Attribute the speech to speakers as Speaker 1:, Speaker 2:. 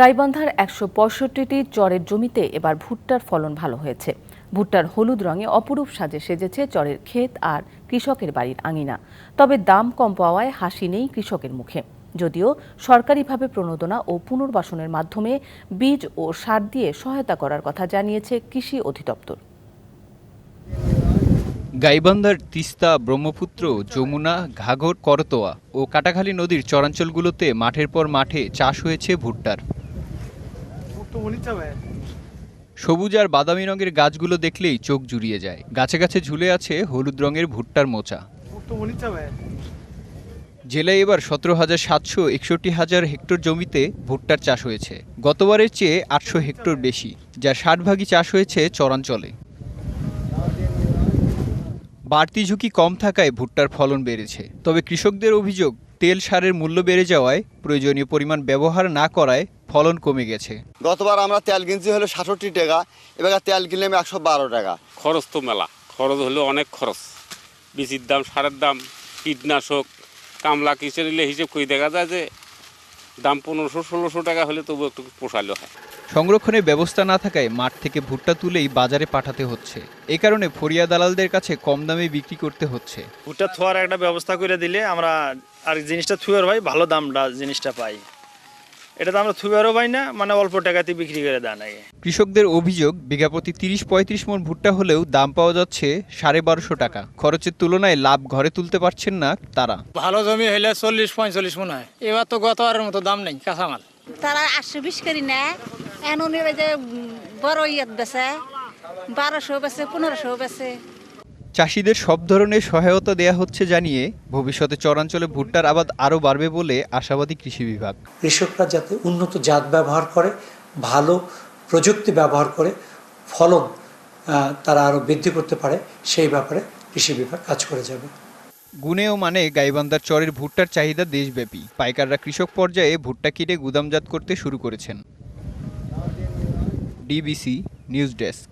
Speaker 1: গাইবান্ধার একশো পঁয়ষট্টিটি চরের জমিতে এবার ভুট্টার ফলন ভালো হয়েছে। ভুট্টার হলুদ রঙে অপরূপ সাজে সেজেছে চরের ক্ষেত আর কৃষকের বাড়ির আঙিনা। তবে দাম কম পাওয়ায় হাসি নেই কৃষকের মুখে। যদিও সরকারিভাবে প্রণোদনা ও পুনর্বাসনের মাধ্যমে বীজ ও সার দিয়ে সহায়তা করার কথা জানিয়েছে কৃষি অধিদপ্তর।
Speaker 2: গাইবান্ধার তিস্তা, ব্রহ্মপুত্র, যমুনা, ঘাঘর, করতোয়া ও কাটাখালী নদীর চরাঞ্চলগুলোতে মাঠের পর মাঠে চাষ হয়েছে ভুট্টার। সবুজ আর বাদামি রঙের গাছগুলো দেখলেই চোখ জুড়িয়ে যায়। গাছে গাছে ঝুলে আছে হলুদ রঙের ভুট্টার মোচা। জেলায় এবার সতেরো হাজার সাতশো একষট্টি হাজার হেক্টর জমিতে ভুট্টার চাষ হয়েছে। গতবারের চেয়ে আটশো হেক্টর বেশি যা ষাট ভাগই চাষ হয়েছে চরাঞ্চলে। বাড়তি ঝুঁকি কম থাকায় ভুট্টার ফলন বেড়েছে। তবে কৃষকদের অভিযোগ তেল সারের মূল্য বেড়ে যাওয়ায় প্রয়োজনীয় পরিমাণ ব্যবহার না করায় ফলন কমে গেছে।
Speaker 3: গতবার আমরা তেল কিনছি হলো সাতষট্টি টাকা এবার তেল কিনলাম একশো বারো টাকা।
Speaker 4: খরচ তো মেলা খরচ হলো অনেক খরচ। বীজের দাম সারের দাম কীটনাশক কামলা কিসের নিলে হিসেব করে দেখা যায় যে দাম পনেরোশো ষোলোশো টাকা হলে তবু একটু পোষালো হয়।
Speaker 2: সংরক্ষণের ব্যবস্থা না থাকায় মাঠ থেকে ভুট্টা তুলেই বাজারে পাঠাতে হচ্ছে। এ কারণে ফরিয়া দালালদের কাছে কম দামে বিক্রি করতে হচ্ছে।
Speaker 5: ভুট্টা থোয়ার একটা ব্যবস্থা করে দিলে আমরা আর জিনিসটা থুয়ার ভাই ভালো দামটা জিনিসটা পাই। এটা তো আমরা থুয়ারও পাই না মানে অল্প টাকাতে বিক্রি করে দেন আগে।
Speaker 2: কৃষকদের অভিযোগ বিঘাপ্রতি তিরিশ পঁয়ত্রিশ মন ভুট্টা হলেও দাম পাওয়া যাচ্ছে সাড়ে বারোশো টাকা। খরচের তুলনায় লাভ ঘরে তুলতে পারছেন না তারা।
Speaker 6: ভালো জমি হইলে চল্লিশ পঁয়তাল্লিশ মনে হয়। এবার তো গতবারের মতো দাম নেই কাঁচামাল।
Speaker 7: তারা আটশো বিশ করি নেয় এমন যে বড় ইয়েত বেছে বারোশো বেছে পনেরোশো বেছে
Speaker 2: চাষিদের সব ধরনের সহায়তা দেয়া হচ্ছে জানিয়ে ভবিষ্যতে চরাঞ্চলে ভুট্টার আবাদ আরও বাড়বে বলে আশাবাদী কৃষি বিভাগ।
Speaker 8: কৃষকরা যাতে উন্নত জাত ব্যবহার করে ভালো প্রযুক্তি ব্যবহার করে ফলন তারা আরও বৃদ্ধি করতে পারে সেই ব্যাপারে কৃষি বিভাগ কাজ করে যাবে।
Speaker 2: গুণে ও মানে গাইবান্ধার চরের ভুট্টার চাহিদা দেশব্যাপী। পাইকাররা কৃষক পর্যায়ে ভুট্টা কিনে গুদামজাত করতে শুরু করেছেন। DBC news desk.